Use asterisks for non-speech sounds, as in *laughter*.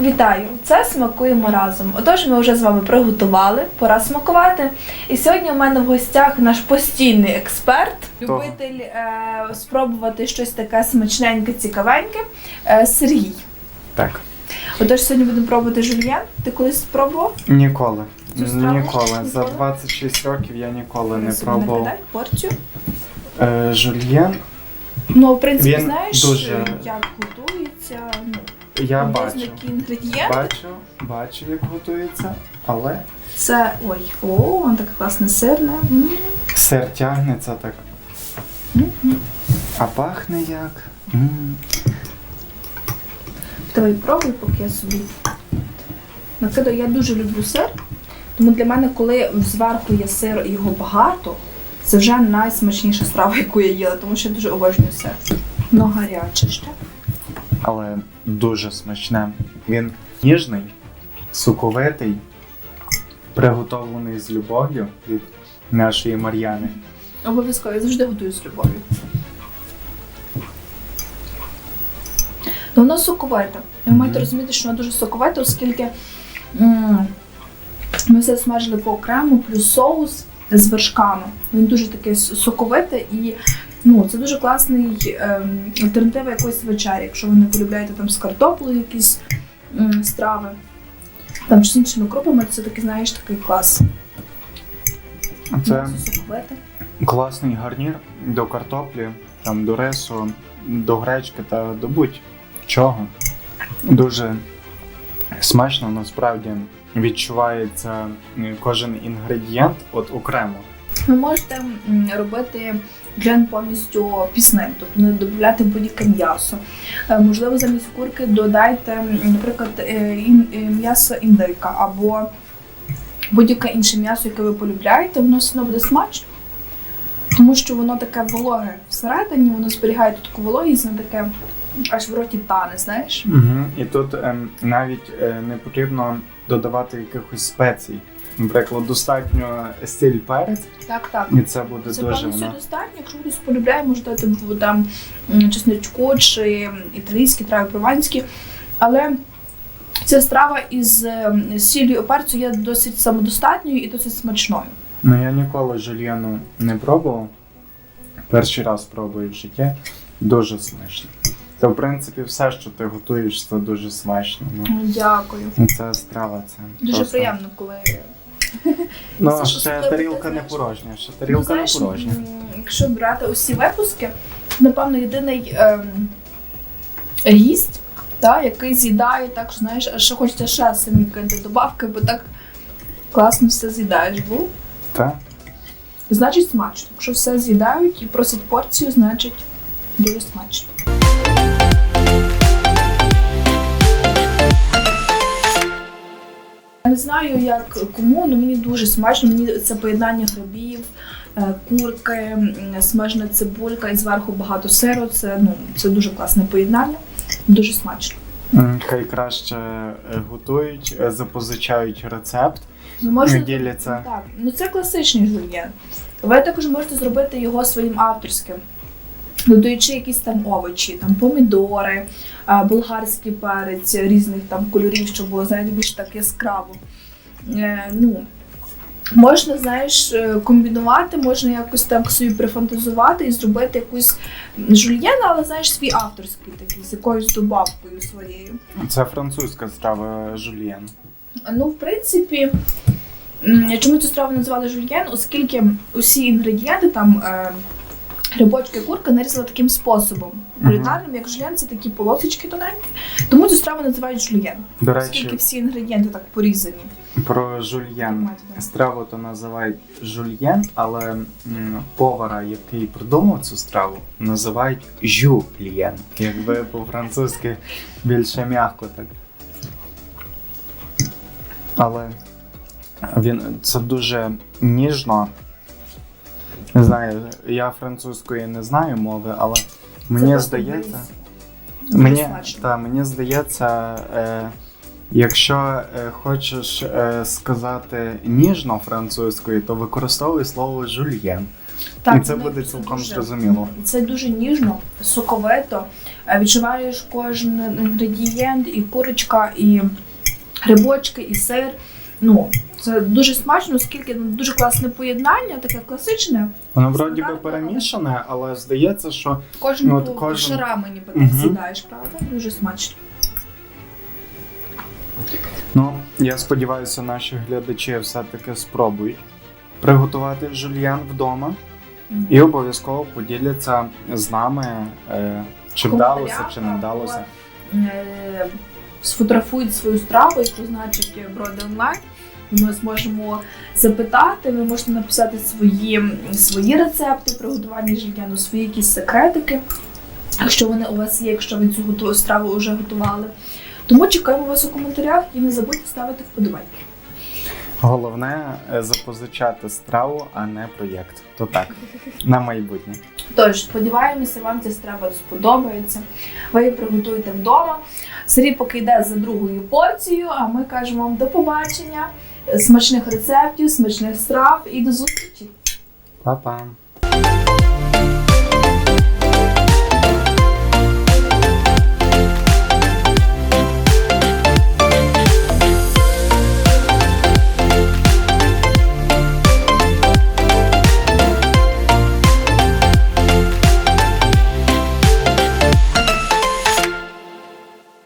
Вітаю! Це смакуємо разом. Отож, ми вже з вами приготували, пора смакувати. І сьогодні у мене в гостях наш постійний експерт, любитель е, спробувати щось таке смачненьке, цікавеньке. Е, Сергій. Так. Отож, сьогодні будемо пробувати жульєн. Ти колись спробував? Ніколи. Цю страву? Ніколи. За Ніколи? 26 років я ніколи не собі пробував накидай порцію. е, жульєн. Ну, в принципі, Він знаєш, дуже- як готується. Ну, Я бачу. Бачу, бачу, як готується, але Це ой, о, воно таке класне сирне. М. сир тягнеться так. А пахне як. М. Давай пробуй, поки я собі накидаю. Я дуже люблю сир. Тому для мене, коли зверху є сир і його багато, це вже найсмачніша страва, *laughs* яку я їла, тому що я дуже обожнюю сир. Ну, гаряче ще. Але дуже смачне. Він ніжний, соковитий, приготовлений з любов'ю від нашої Мар'яни. Обов'язково, я завжди готую з любов'ю. Ну, воно соковите. Ви маєте розуміти, що воно дуже соковите, оскільки м, ми все смажили по окремо, плюс соус з вершками. Він дуже такий соковитий і ну, це дуже класний ем, альтернатива якоїсь вечері, якщо ви не полюбляєте там з картоплею якісь м, страви. Там чи з іншими крупами, це такий, знаєш, такий клас. Це М'ясо класний гарнір до картоплі, там, до рису, до гречки та до будь-чого. Дуже смачно, насправді відчувається кожен інгредієнт от окремо. Ви можете робити джен повністю пісним, тобто не додати будь-яке м'ясо. Е, Можливо, замість курки додайте, наприклад, е, е, м'ясо індика або будь-яке інше м'ясо, яке ви полюбляєте, воно все одно буде смачно. Тому що воно таке вологе всередині, воно зберігає тут таку вологість, воно таке аж в роті тане, знаєш. Угу. І тут ем, навіть е, не потрібно додавати якихось спецій. Наприклад, достатньо сіль перець, Так, так. і це буде Це дуже воно. достатньо. Якщо хтось полюбляє, може дати там м, чесничку чи італійські трави прованські. Але ця страва із ем, сіллю і перцю є досить самодостатньою і досить смачною. Ну я ніколи жульєну не пробував. Перший раз пробую в житті. Дуже смачно. Це, в принципі, все, що ти готуєш, це дуже смачно. Ну, Дякую. це страва, це Дуже просто... приємно, коли Ну, Це ще ти тарілка не знаєш. порожня, ще Ну, тарілка не знаєш, порожня. м, якщо брати усі випуски, напевно, єдиний ем, гість, та, який з'їдає, так знаєш, а ще хочеться ще самі кинути добавки, бо так класно все з'їдаєш. Був. Так? Значить смачно. Якщо все з'їдають і просять порцію, значить дуже смачно. Я не знаю, як кому, але мені дуже смачно. Мені це поєднання грибів, е, курки, смажена цибулька і зверху багато сиру. Це, ну, це дуже класне поєднання. Дуже смачно. Хай краще е, готують, е, запозичають рецепт, Ви можете діляться. Так, ну це класичний жульєн. Ви також можете зробити його своїм авторським, додаючи якісь там овочі, там помідори, болгарський перець різних там кольорів, щоб було знаєте, більш так яскраво. Е, ну, можна, знаєш, е, комбінувати, можна якось так собі прифантазувати і зробити якусь жульєн, але знаєш, свій авторський такий, з якоюсь добавкою своєю. Це французька страва жульєн. Ну, в принципі, чому цю страву називали жульєн, оскільки усі інгредієнти, там грибочки, курка нарізали таким способом. Кулінарним, як жульєн, це такі полосочки тоненькі. Тому цю страву називають жульєн, До оскільки всі інгредієнти так порізані. про жульєн. Страву то називають жульєн, але м, повара, який придумав цю страву, називають жюльєн. Якби по-французьки більше м'яко так. Але він це дуже ніжно. Не знаю, я французької не знаю мови, але мені здається. Мені, та, мені здається, е, якщо е, хочеш е, сказати ніжно французькою, то використовуй слово жульєн. І це вони буде цілком дуже- зрозуміло. Це дуже ніжно, соковито. Е, Відчуваєш кожен інгредієнт, і курочка, і грибочки, і сир. Ну, це дуже смачно, оскільки ну, дуже класне поєднання, таке класичне. Воно вроді би перемішане, але здається, що Кожен Ну, от по кожен- шарами ніби так сідаєш, правда? Дуже смачно. ну я сподіваюся, наші глядачі все-таки спробують приготувати жульєн вдома і обов'язково поділяться з нами, е, чи вдалося, чи не вдалося. Е, Сфотографують свою страву і позначать броди онлайн. Ми зможемо запитати, ви можете написати свої, свої рецепти приготування жильяну, свої якісь секретики, якщо вони у вас є, якщо ви цю страву вже готували. Тому чекаємо вас у коментарях і не забудьте ставити вподобайки. Головне е, запозичати страву, а не проєкт. То так, на майбутнє. Тож, сподіваємося, вам ця страва сподобається. Ви її приготуєте вдома. Сергій поки йде за другою порцією, а ми кажемо вам до побачення, смачних рецептів, смачних страв і до зустрічі! Па-па!